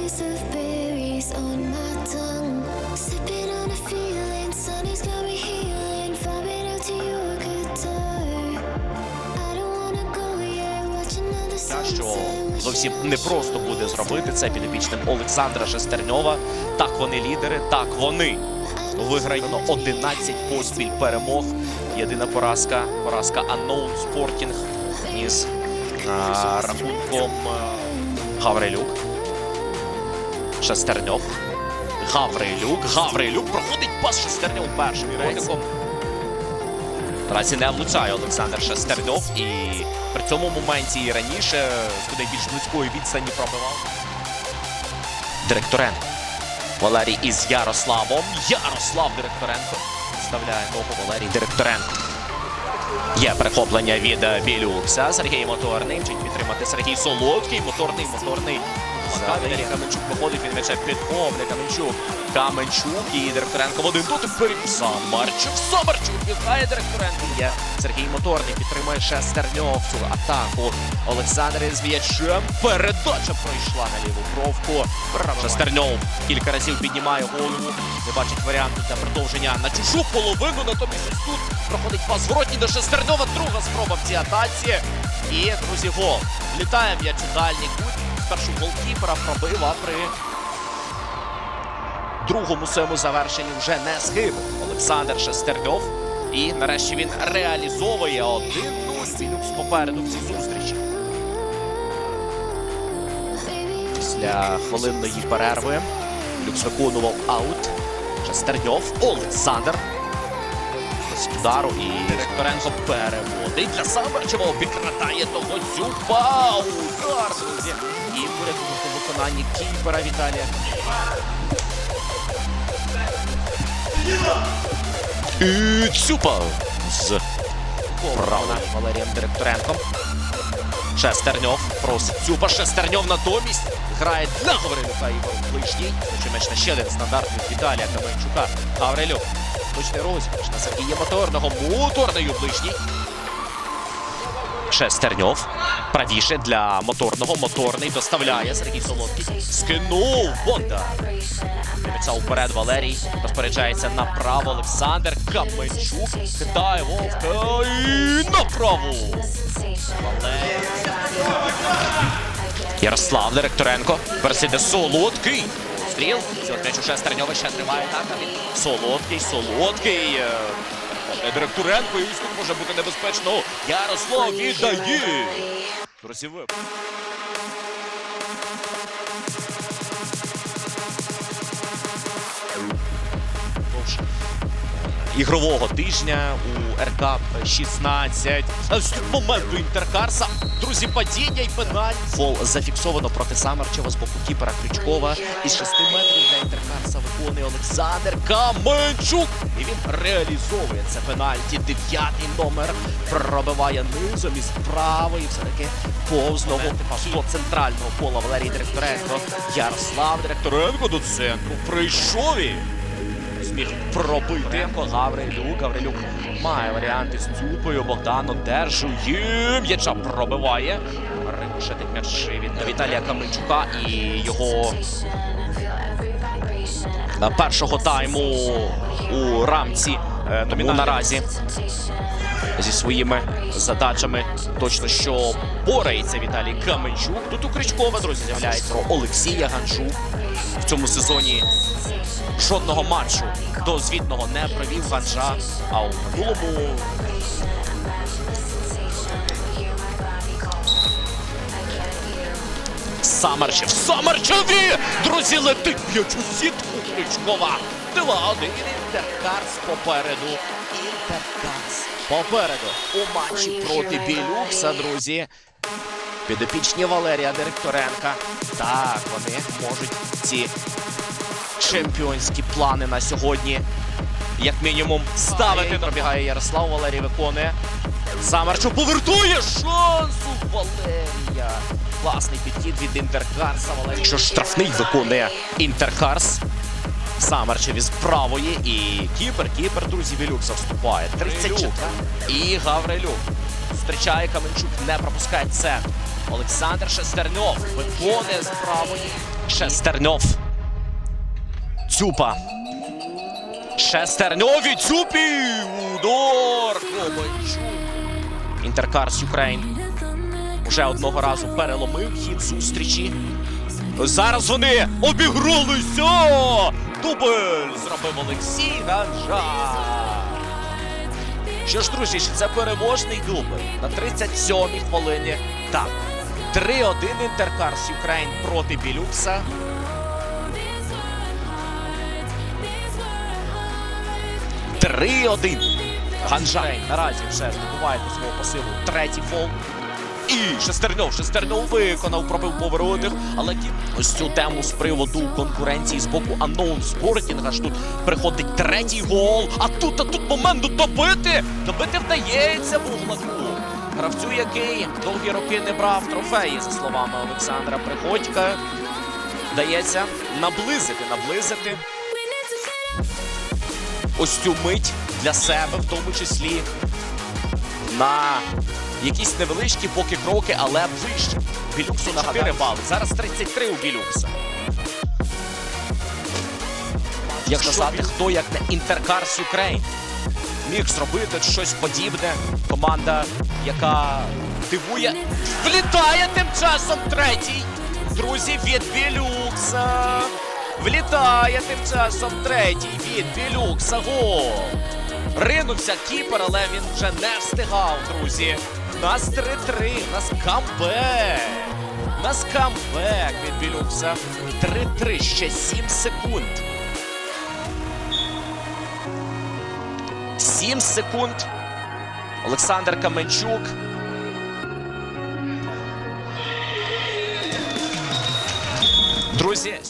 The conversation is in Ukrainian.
taste of berries on буде зробити це підопічним Олександра Шестерньова. Так вони лідери, так вони. Виграємо 11 поспіль перемог. Єдина поразка, поразка Unknown Sporting із а, рахунком Гаврилюк. Шестерньов. Гаврилюк. Гаврилюк проходить пас Шестерньов першим. Наразі не влучає Олександр Шестерньов і при цьому моменті і раніше з куди більш близької відстані пробивав. Директоренко. Валерій із Ярославом. Ярослав Директоренко. Вставляє ногу Валерій Директоренко. Є перехоплення від Білюкса. Сергій Моторний. Вчить підтримати Сергій Солодкий. Моторний, моторний. Валерій Каменчук виходить, він м'яча підхоплює Каменчук. Каменчук і Директоренко в один дотик перед Самарчук. Самарчук відграє Директоренко. Є Сергій Моторний підтримує Шестерньов цю атаку. Олександр із м'ячем. Передача пройшла на ліву бровку. Шестерньов кілька разів піднімає голову. Не бачить варіанту для продовження на чужу половину. Натомість ось тут проходить пас зворотній до Шестерньова. Друга спроба в цій атаці. І, друзі, гол. Влітає м'яч у дальній кут. Спершу голкіпера пробив, а при другому своєму завершенні вже не схибив Олександр Шестерньов. І нарешті він реалізовує 1-0. Білюкс попереду в цій зустрічі. Після хвилинної перерви Люкс виконував аут. Шестерньов, Олександр. З удару і Директоренко переводить для Самарчевого. Підкратає того Дзюба. Удар, друзі. І буде у виконанні кіпера Віталія. І Цюпа з правда Валерієм Директоренком. Шестерньов просить Цюпа. Шестерньов натомість грає для Гаврилюка Ігор Ближній. Хоче м'яч на ще один стандарт від Віталія Каменчука. Гаврилюк. Точний розіграш на Сергія Моторного. Моторний ближній. Шестерньов. Правіше для моторного. Моторний доставляє Сергій Солодкий. Скинув Бондар. Дивиться уперед Валерій. Розпоряджається направо Олександр Каменчук. Кидає Вовка і направо. Валерій. Ярослав Директоренко. Пересиде Солодкий. Стріл. Сьогодні у Шестерньова ще триває атака. Солодкий, Солодкий. е, перехоплює Директоренко. І тут може бути небезпечно. Ярослав віддає. Друзі, ігрового тижня у РК 16. А з моменту Інтеркарса. Друзі, падіння і пеналь. Фол зафіксовано проти Самарчева з боку кіпера Крючкова. Із 6 метрів для Інтеркарса виконує Олександр Каменчук. І він реалізовує це пенальті. Дев'ятий номер пробиває низом із правої. Все-таки повзного до центрального пола Валерій Директоренко. Ярослав Директоренко до центру. Прийшов і зміг пробити Гаврилюк. Гаврилюк має варіанти з Цюпою. Богдан одержує. М'яча пробиває. Рикошетить м'ячі від Віталія Каменчука і його першого тайму у рамці. Е, Тому наразі зі своїми задачами точно що бореться Віталій Каменчук. Тут у Кричкова, друзі, з'являється Олексія Ганчук в цьому сезоні жодного матчу до звітного не провів Ганжа. А у минулому Самарчев. Самарчеві! Друзі, летить м'яч у сітку Крючкова. 2-1. Інтеркарс попереду. Інтеркарс попереду у матчі проти Білюкса, друзі. Підопічні Валерія Директоренка. Так, вони можуть ці чемпіонські плани на сьогодні. Як мінімум, ставити. Пробігає Ярослав, Валерій виконує. Самарчук повертує шанс у Валерія. Класний підхід від Інтеркарса. Валерій. Що штрафний виконує Інтеркарс. Самарчев із правої і кіпер, кіпер, друзі, Вілюкса вступає. 34. І Гаврилюк. Зустрічає Каменчук, не пропускає це. Олександр Шестерньов виконує з правої. Шестерньов. Цюпа. Шестерньов і Цюпі. Удар. Ковальчук. Інтеркарс Юкрейн. вже одного разу переломив хід зустрічі. Зараз вони обігралися! Дубль зробив Олексій Ганжа. Що ж, друзі, це переможний дубль на 37-й хвилині. Так, 3-1 Інтеркарс Юкрейн проти Білюкса. Три один. Ганжай наразі вже здобуває до свого пасиву третій фол. І Шестерньов, Шестерньов виконав, пробив поворотів, але ті ось цю тему з приводу конкуренції з боку Unknown Sporting. Аж тут приходить третій гол. А тут, а тут момент добити. Добити вдається Буглаку. Гравцю, який довгі роки не брав трофеї, за словами Олександра Приходька. Вдається наблизити, наблизити ось цю мить для себе, в тому числі на якісь невеличкі поки кроки, але вище. Білюксу на 4 бали. Зараз 33 у Білюкса. Як сказати, хто як не Інтеркарс Юкрейн міг зробити щось подібне. Команда, яка дивує, влітає тим часом третій. Друзі, від Білюкса. Влітає тим часом третій від Білюкса. Гол. Ринувся кіпер, але він вже не встигав, друзі. Нас 3-3, нас камбек. Нас камбек від Білюкса. 3-3, ще 7 секунд. 7 секунд. Олександр Каменчук. Друзі.